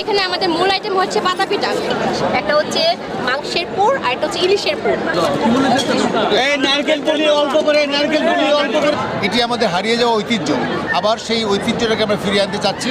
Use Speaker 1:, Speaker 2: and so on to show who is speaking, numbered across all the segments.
Speaker 1: এখানে আমাদের মূল আইটেম হচ্ছে পাতা পিঠা। একটা হচ্ছে মাংসের পুর আর একটা হচ্ছে ইলিশের পুর।
Speaker 2: এই নারকেল পুলি অল্প করে নারকেল পুলি অল্প করে।
Speaker 3: এটি আমাদের হারিয়ে যাওয়া ঐতিহ্য। আবার সেই ঐতিহ্যটাকে আমরা ফিরিয়ে আনতে চাচ্ছি।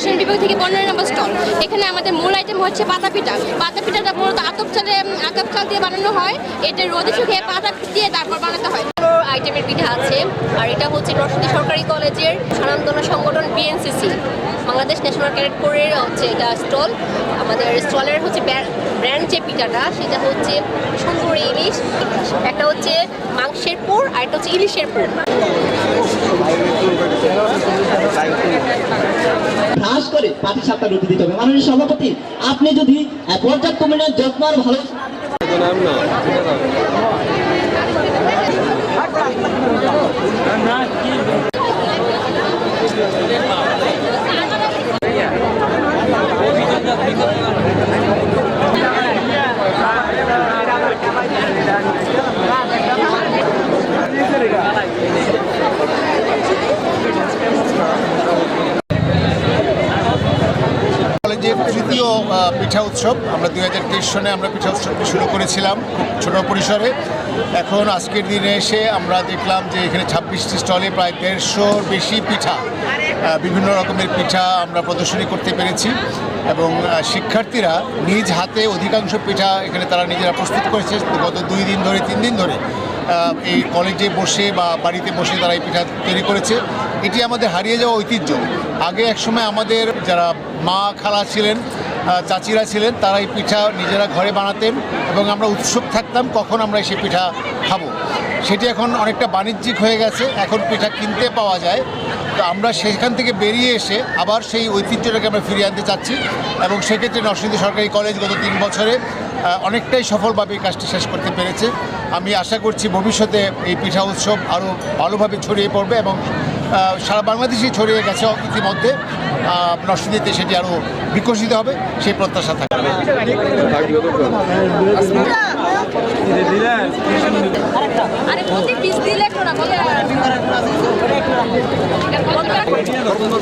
Speaker 1: রসায়ন বিভাগ থেকে পনেরো নম্বর স্টল। এখানে আমাদের মূল আইটেম হচ্ছে পাতা পিঠা। পাতা পিঠাটা মূলত আতপ চালে আতপ চাল দিয়ে বানানো হয়। এটা রোদে শুকিয়ে পাতা দিয়ে তারপর বানাতে হয়। আইটেমের পিঠা আছে, আর এটা হচ্ছে নরসিংদী সরকারি কলেজের স্বনামধন্য সংগঠন বিএনসিসি বাংলাদেশ ন্যাশনাল ক্যাডেট কোরের হচ্ছে এটা স্টল। আমাদের স্টলের হচ্ছে ব্র্যান্ড যে পিঠাটা, সেটা হচ্ছে সুন্দরী ইলিশ, একটা হচ্ছে মাংসের পুর, আর একটা হচ্ছে ইলিশের পুর
Speaker 4: হ্রাস করে পাটি সাপটা রুটি দিতে হবে। মাননীয় সভাপতি আপনি যদি পর্যাপ্ত পরিমাণে যত্ন ভালো
Speaker 3: কলেজের পিঠা উৎসব। আমরা দুই হাজার তেইশ সনে আমরা পিঠা উৎসবটি শুরু করেছিলাম ছোট পরিসরে। এখন আজকের দিনে এসে আমরা দেখলাম যে এখানে ছাব্বিশটি স্টলে প্রায় দেড়শোর বেশি পিঠা বিভিন্ন রকমের পিঠা আমরা প্রদর্শনী করতে পেরেছি এবং শিক্ষার্থীরা নিজ হাতে অধিকাংশ পিঠা এখানে তারা নিজেরা প্রস্তুত করেছে। গত দুই দিন ধরে, তিন দিন ধরে এই কলেজে বসে বা বাড়িতে বসে তারা এই পিঠা তৈরি করেছে। এটি আমাদের হারিয়ে যাওয়া ঐতিহ্য। আগে একসময় আমাদের যারা মা খালা ছিলেন চাচিরা ছিলেন, তারা এই পিঠা নিজেরা ঘরে বানাতেন এবং আমরা উৎসুক থাকতাম কখন আমরা সেই পিঠা খাব। সেটি এখন অনেকটা বাণিজ্যিক হয়ে গেছে, এখন পিঠা কিনতে পাওয়া যায়। তো আমরা সেখান থেকে বেরিয়ে এসে আবার সেই ঐতিহ্যটাকে আমরা ফিরিয়ে আনতে চাচ্ছি এবং সেক্ষেত্রে নরসিংদী সরকারি কলেজ গত তিন বছরে অনেকটাই সফলভাবে এই কাজটি শেষ করতে পেরেছে। আমি আশা করছি ভবিষ্যতে এই পিঠা উৎসব আরও ভালোভাবে ছড়িয়ে পড়বে এবং সারা বাংলাদেশেই ছড়িয়ে গেছে ইতিমধ্যে। নরসিংদীতে সেটি আরও বিকশিত হবে সেই প্রত্যাশা
Speaker 1: থাকবে